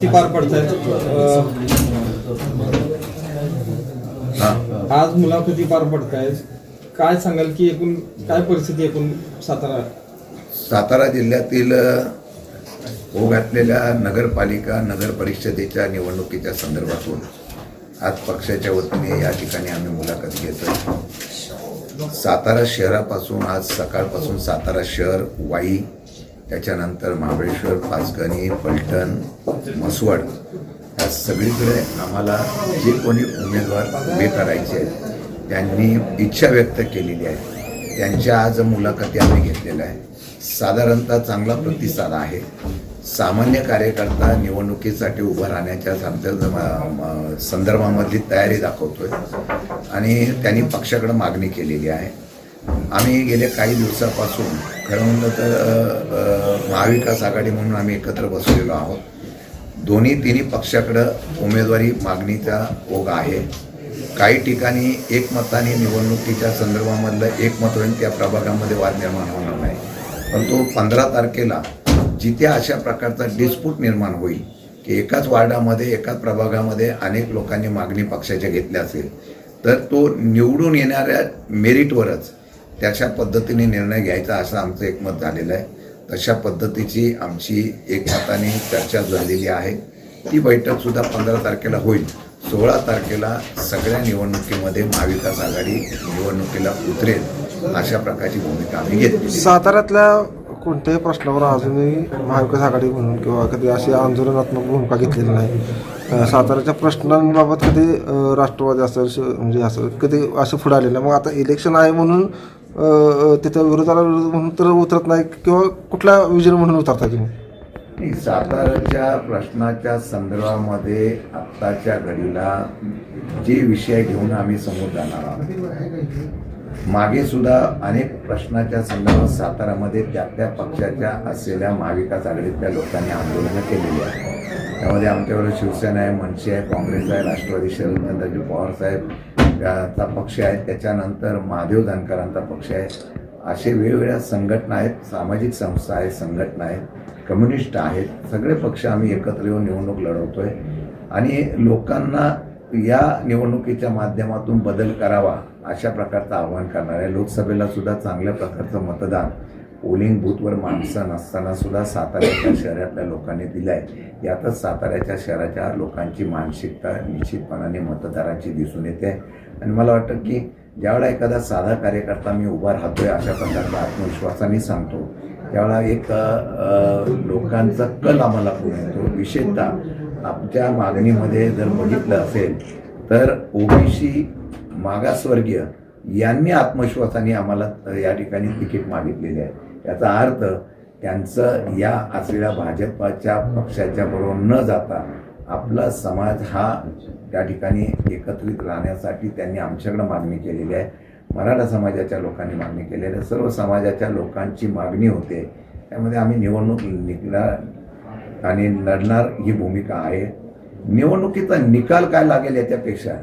ती पार पडतायत हा. आज मुलाखती पार पडतायत काय सांगाल की एकूण काय परिस्थिती एकूण सातारा? सातारा जिल्ह्यातील अ, घातलेल्या नगरपालिका नगर परिषदेच्या निवडणुकीच्या संदर्भातून आज पक्षाच्या वतीने या ठिकाणी आम्ही मुलाखत घेतोय. सातारा शहरापासून आज सकाळपासून सातारा शहर वाई त्याच्यानंतर महाबळेश्वर पाचगणी पलटण मसवड या सगळीकडे आम्हाला जे कोणी उमेदवार उभे करायचे आहेत त्यांनी इच्छा व्यक्त केलेली आहे. त्यांच्या आज मुलाखती आम्ही घेतलेल्या आहे साधारणतः चांगला प्रतिसाद आहे. सामान्य कार्यकर्ता निवडणुकीसाठी उभं राहण्याच्या म- संदर्भामधली तयारी दाखवतोय. आणि त्यांनी पक्षाकडे मागणी केलेली आहे. आम्ही गेल्या काही दिवसापासून खरं म्हणलं तर महाविकास आघाडी म्हणून आम्ही एकत्र बसलेलो आहोत. दोन्ही तिन्ही पक्षाकडं उमेदवारी मागणीचा ओघ आहे. काही ठिकाणी एकमताने निवडणुकीच्या संदर्भामधलं एकमत होईल त्या प्रभागामध्ये वाद निर्माण होणार नाही. परंतु पंधरा तारखेला जिथे अशा प्रकारचा डिस्प्यूट निर्माण होईल की एकाच वार्डामध्ये एकाच प्रभागामध्ये अनेक लोकांनी मागणी पक्षाच्या घेतल्या असेल तर तो निवडून येणाऱ्या मेरिटवरच त्याच्या पद्धतीने निर्णय घ्यायचा असं आमचं एकमत झालेलं आहे. तशा पद्धतीची आमची एकमताने चर्चा झालेली आहे. ती बैठकसुद्धा पंधरा तारखेला होईल. सोळा तारखेला सगळ्या निवडणुकीमध्ये महाविकास आघाडी निवडणुकीला उतरेल अशा प्रकारची भूमिका आम्ही घेतली साताऱ्यातल्या कोणत्याही प्रश्नावर अजूनही महाविकास आघाडी म्हणून किंवा कधी अशी आंदोलनात्मक भूमिका घेतलेली नाही. साताऱ्याच्या प्रश्नांबाबत कधी राष्ट्रवादी असेल म्हणजे असं कधी असं पुढे आलेलं मग आता इलेक्शन आहे म्हणून तिथं विरोधाला विरोध म्हणून तर उतरत नाही किंवा कुठला विजन म्हणून उतरता तुम्ही? साताराच्या प्रश्नाच्या संदर्भामध्ये आत्ताच्या घडीला जे विषय घेऊन आम्ही समोर जाणार आहोत मागे सुद्धा अनेक प्रश्नाच्या संदर्भात सातारामध्ये त्या त्या पक्षाच्या असलेल्या महाविकास आघाडीतल्या लोकांनी आंदोलनं केलेली आहेत. त्यामध्ये आमच्याबरोबर शिवसेना आहे मनसे आहे काँग्रेस आहे राष्ट्रवादी शरदचंद्रजी पवार साहेब चा पक्ष आहे त्याच्यानंतर महादेव जानकरांचा पक्ष आहे. असे वेगवेगळ्या संघटना आहेत सामाजिक संस्था आहेत संघटना आहेत कम्युनिस्ट आहेत. सगळे पक्ष आम्ही एकत्र येऊन निवडणूक लढवतो आहे आणि लोकांना या निवडणुकीच्या माध्यमातून बदल करावा अशा प्रकारचं आवाहन करणार आहे लोकसभेला सुद्धा चांगल्या प्रकारचं मतदान पोलिंग बूथवर माणसं नसताना सुद्धा साताऱ्याच्या शहरातल्या लोकांनी दिलं आहे यातच साताऱ्याच्या शहराच्या लोकांची मानसिकता निश्चितपणाने मतदारांची दिसून येते. आणि मला वाटतं की ज्यावेळा एखादा साधा कार्यकर्ता मी उभा राहतोय अशा प्रकारचा आत्मविश्वासाने सांगतो त्यावेळा एक लोकांचा कल आम्हाला पुढे येतो. विशेषतः आमच्या मागणीमध्ये जर बघितलं असेल तर ओबीसी मागासवर्गीय यांनी आत्मविश्वासाने आम्हाला या ठिकाणी तिकीट मागितलेले आहे. याचा अर्थ त्यांचं या असलेल्या भाजपाच्या पक्षाच्या बरोबर न जाता आपला समाज हा त्या ठिकाणी एकत्रित राहण्यासाठी त्यांनी आमच्याकडे मागणी केलेली आहे. मराठा समाजाच्या लोकांनी मागणी केलेली आहे. सर्व समाजाच्या लोकांची मागणी होते. त्यामध्ये आम्ही निवडणूक निघणार आणि लढणार ही भूमिका आहे. निवडणुकीचा निकाल काय लागेल याच्यापेक्षा?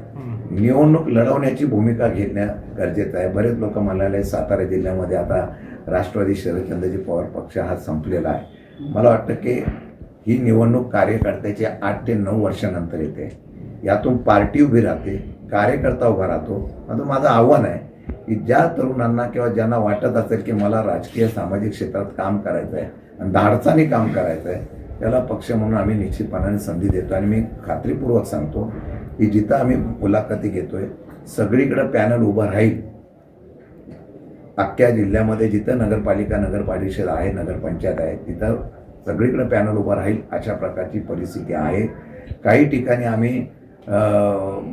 निवडणूक लढवण्याची भूमिका घेणं गरजेचं आहे. बरेच लोक म्हणाले सातारा जिल्ह्यामध्ये आता राष्ट्रवादी शरदचंद्रजी पवार पक्ष हा संपलेला आहे. मला वाटतं की ही निवडणूक कार्यकर्त्याची आठ ते नऊ वर्षानंतर येते. यातून पार्टी उभी राहते कार्यकर्ता उभा राहतो. आता माझं आव्हान आहे की ज्या तरुणांना किंवा ज्यांना वाटत असेल की मला राजकीय सामाजिक क्षेत्रात काम करायचं आहे आणि धाडसाने काम करायचं आहे त्याला पक्ष म्हणून आम्ही निश्चितपणाने संधी देतो. आणि मी खात्रीपूर्वक सांगतो की जिथं आम्ही मुलाखती घेतोय सगळीकडं पॅनल उभं राहील. अख्ख्या जिल्ह्यामध्ये जिथं नगरपालिका नगरपरिषद आहे नगरपंचायत आहे तिथं सगळीकडं पॅनल उभं राहील अशा प्रकारची परिस्थिती आहे. काही ठिकाणी आम्ही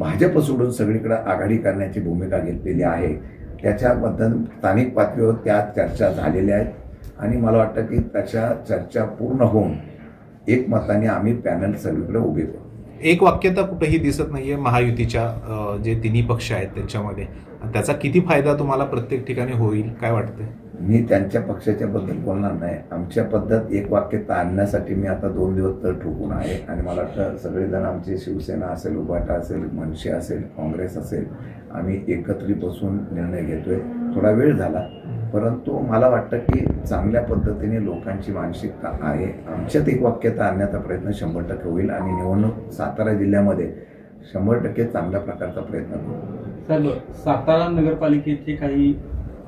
भाजप सोडून सगळीकडं आघाडी करण्याची भूमिका घेतलेली आहे. त्याच्याबद्दल स्थानिक पातळीवर त्या चर्चा झालेल्या आहेत. आणि मला वाटतं की त्याच्या चर्चा पूर्ण होऊन एकमताने आम्ही पॅनल सगळीकडे उभे करू. एक वाक्यता कुठेही दिसत नाहीये महायुतीच्या जे तिन्ही पक्ष आहेत त्याच्यामध्ये. त्याचा किती फायदा तुम्हाला प्रत्येक ठिकाणी होईल काय वाटतंय? मी त्यांच्या पक्षाच्या बद्दल बोलणार नाही. आमच्या पद्धत एक वाक्यता आणण्यासाठी मी आता दोन दिवस तर ठोकून आहे. आणि मला वाटतं सगळेजण आमची शिवसेना असेल उभाटा असेल मनसे असेल काँग्रेस असेल आम्ही एकत्रित बसून निर्णय घेतोय. थोडा वेळ झाला. परंतु मला वाटतं की चांगल्या पद्धतीने लोकांची मानसिकता आहे. आमच्यात एक वाक्यता आणण्याचा प्रयत्न शंभर टक्के होईल आणि निवडणूक सातारा जिल्ह्यामध्ये शंभर टक्के चांगल्या प्रकारचा प्रयत्न करू. साहेब सातारा नगरपालिकेचे काही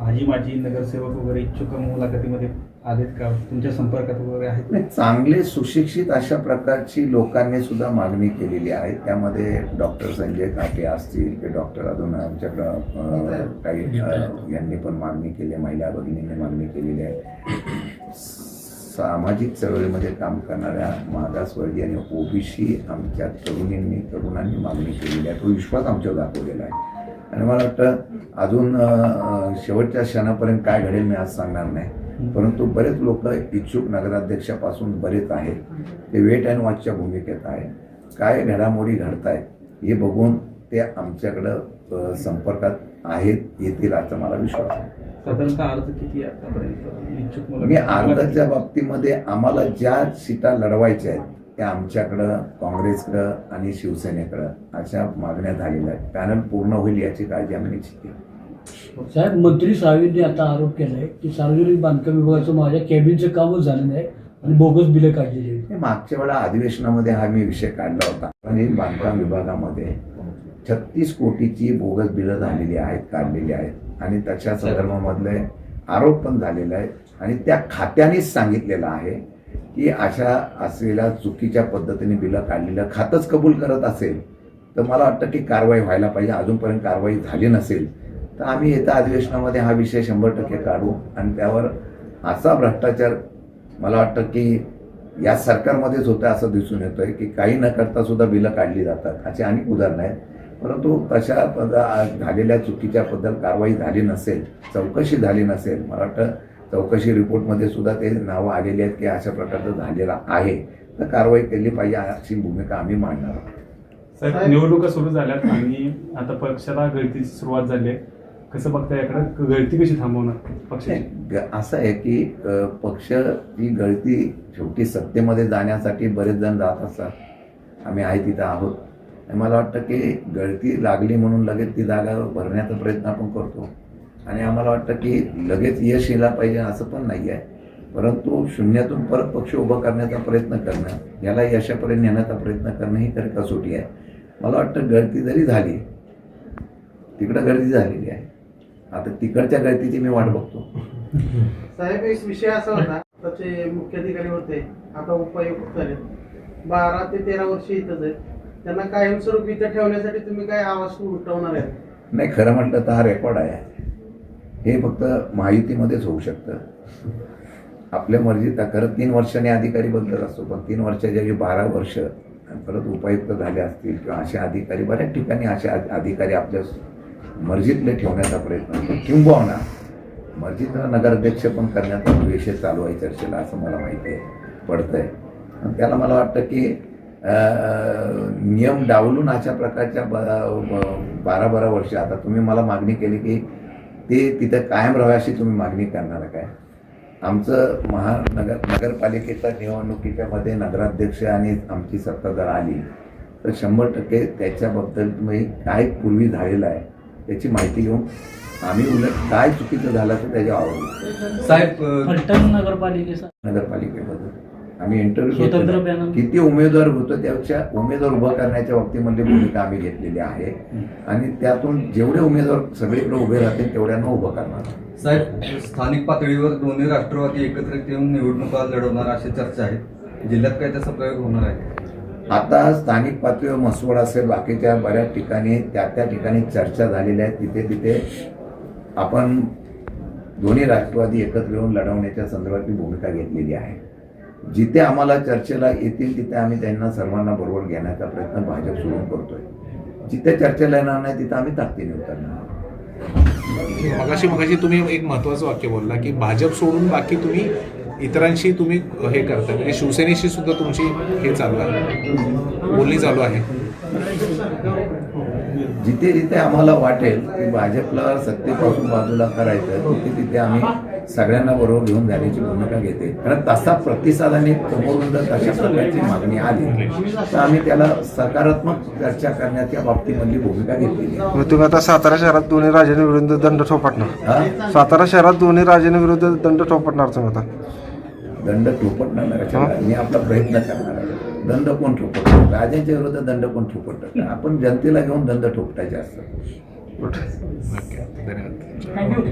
आजी माजी नगरसेवक वगैरे इच्छुक मुलाखतीमध्ये आलेत का? तुमच्या संपर्कात वगैरे आहेत? नाही चांगले सुशिक्षित अशा प्रकारची लोकांनी सुद्धा मागणी केलेली आहे. त्यामध्ये डॉक्टर संजय काके असतील की डॉक्टर अजून आमच्याकडं अं, काही यांनी पण मागणी केली आहे. महिला भगिनींनी मागणी केलेली आहे. सामाजिक चळवळीमध्ये काम करणाऱ्या मागासवर्गीय आणि ओबीसी आमच्या तरुणींनी तरुणांनी मागणी केलेली आहे. तो विश्वास आमच्यावर दाखवलेला आहे. आणि मला वाटतं अजून शेवटच्या क्षणापर्यंत काय घडेल मी आज सांगणार नाही. परंतु बरेच लोक इच्छुक नगराध्यक्षापासून बरेच आहेत. ते वेट अँड वॉचच्या भूमिकेत आहे काय घडामोडी घडतायत हे बघून ते आमच्याकडं संपर्कात आहेत येतील असा मला विश्वास आहे. मी अर्जाच्या बाबतीमध्ये आम्हाला ज्या सीटा लढवायच्या आहेत त्या आमच्याकडं काँग्रेसकडं आणि शिवसेनेकडं अशा मागण्या झालेल्या आहेत. पॅनल पूर्ण होईल याची काळजी आम्ही निश्चित केली. साहेब मंत्री साहेबांनी आता आरोप केला आहे की सार्वजनिक बांधकाम विभागाचं माझ्या कॅबिनचं कामच झालं नाही आणि बोगस बिलं काढलेली आहेत. हे मागच्या वेळा अधिवेशनामध्ये हा मी विषय काढला होता. आणि बांधकाम विभागामध्ये छत्तीस कोटीची बोगस बिलं झालेली आहेत काढलेली आहेत. आणि त्याच्या संदर्भामधले आरोप पण झालेले आहेत. आणि त्या खात्यानेच सांगितलेलं आहे की अशा असलेल्या चुकीच्या पद्धतीने बिलं काढलेलं खातच कबूल करत असेल तर मला वाटतं की कारवाई व्हायला पाहिजे. अजूनपर्यंत कारवाई झाली नसेल तर आम्ही येत्या अधिवेशनामध्ये हा विषय शंभर टक्के काढू. आणि त्यावर असा भ्रष्टाचार मला वाटतं की या सरकारमध्येच होतं असं दिसून येतोय की काही न करता सुद्धा बिलं काढली जातात. अशी अनेक उदाहरणं आहेत. परंतु तशा पद- झालेल्या चुकीच्या बद्दल कारवाई झाली नसेल चौकशी झाली नसेल मला वाटतं चौकशी रिपोर्टमध्ये सुद्धा ते नावं आलेली आहेत की अशा प्रकारचं झालेलं आहे. तर कारवाई केली पाहिजे अशी भूमिका आम्ही मांडणार आहोत. निवडणुका सुरू झाल्यात आणि आता पक्षाला गळतीची सुरुवात झाली आहे. कसं बघता याकडे गळती कशी थांबवणार पक्षाची? ग- असं आहे की पक्ष ही गळती शेवटी सत्तेमध्ये जाण्यासाठी बरेच जण जात असतात. आम्ही आहे तिथं आहोत. आणि मला वाटतं की गळती लागली म्हणून लगेच ती जागा भरण्याचा प्रयत्न आपण करतो. आणि आम्हाला वाटतं की लगेच यश यायला पाहिजे असं पण नाही आहे. परंतु शून्यातून परत पक्ष उभा करण्याचा प्रयत्न करणं याला यशापर्यंत नेण्याचा प्रयत्न करणं ही तर कसोटी आहे. मला वाटतं गळती जरी झाली तिकडं गर्दी झालेली आहे. आता तिकडच्या गर्दीची मी वाट बघतो. साहेब एक विषय असा होता त्याचे मुख्याधिकारी होते आता उपायुक्त झाले. बारा ते तेरा वर्ष इथंच आहेत. त्यांना कायमस्वरूपी इथं ठेवण्यासाठी तुम्ही काय आवाज उठवणार आहेत? नाही खरं म्हटलं तर हा रेकॉर्ड आहे. हे फक्त महायुतीमध्येच होऊ शकतं. आपल्या मर्जीत खरं तीन वर्षांनी अधिकारी बदलत असतो पण तीन वर्षाच्या जे बारा वर्ष परत उपायुक्त झाले असतील किंवा असे अधिकारी बऱ्याच ठिकाणी असे अध- अधिकारी आपल्या मर्जीतले ठेवण्याचा प्रयत्न करतो. किंबहुना मर्जीतला नगराध्यक्ष पण करण्याचा विषय चालू आहे चर्चेला असं मला माहिती आहे. पडतं आहे त्याला मला वाटतं की नियम डावलून अशा प्रकारच्या ब- बारा बारा वर्ष आता तुम्ही मला मागणी केली की ते तिथं कायम रव्याशी अशी तुम्ही मागणी करणार काय? आमचं महानगर नगरपालिकेच्या निवडणुकीच्या मध्ये नगराध्यक्ष आणि आमची सत्ता जर आली. तर शंभर टक्के त्याच्याबद्दल तुम्ही काय पूर्वी झालेलं आहे. त्याची माहिती घेऊन आम्ही उलट काय चुकीचं झालं तर त्याच्या आवडलं साहेब फलटण नगरपालिकेचा. नगरपालिकेबद्दल आम्ही इंटरव्ह्यू किती उमेदवार होतो त्यापेक्षा उमेदवार उभं करण्याच्या बाबतीमध्ये भूमिका आम्ही घेतलेली आहे. आणि त्यातून जेवढे उमेदवार सगळीकडे उभे राहतील तेवढ्यांना उभं करणार. साहेब स्थानिक पातळीवर दोन्ही राष्ट्रवादी एकत्रित येऊन निवडणुका लढवणार अशी चर्चा आहे. जिल्ह्यात काय त्याचा प्रयोग होणार आहे? आता स्थानिक पातळीवर मसवड असेल बाकीच्या बऱ्याच ठिकाणी त्या त्या ठिकाणी चर्चा झालेल्या आहेत. तिथे तिथे आपण दोन्ही राष्ट्रवादी एकत्र येऊन लढवण्याच्या संदर्भातली भूमिका घेतलेली आहे. जिथे आम्हाला चर्चेला येतील तिथे आम्ही त्यांना सर्वांना बरोबर घेण्याचा प्रयत्न भाजप सोडून करतोय. जिथे चर्चेला येणार नाही तिथे आम्ही ताकदीने उतरणार मगाशी मगाशी तुम्ही एक महत्वाचं वाक्य बोलला की भाजप सोडून बाकी तुम्ही इतरांशी तुम्ही हे करता. म्हणजे शिवसेनेशी सुद्धा तुमची हे चालू आहे. बोलणी चालू आहे. जिथे जिथे आम्हाला वाटेल की भाजपला सत्तेपासून बाजूला करायचं तिथे तिथे आम्ही सगळ्यांना बरोबर घेऊन जाण्याची भूमिका घेते. कारण तसा प्रतिसादाने समोरून जर तशा प्रकारची मागणी आली तर आम्ही त्याला सकारात्मक चर्चा करण्याच्या बाबतीमधली भूमिका घेतलेली आहे. मग तुम्ही आता सातारा शहरात दोन्ही राजांविरुद्ध दंड ठोपटणार. हा? सातारा शहरात दोन्ही राजांविरुद्ध दंड ठोपटणार तुम्ही आता. दंड ठोपटणार? मी आपला प्रयत्न करणार आहे. दंड कोण ठोपटतो राजांच्या विरोधात दंड कोण ठोपटत आपण जनतेला घेऊन दंड ठोपटायचे असतात. ओके. धन्यवाद.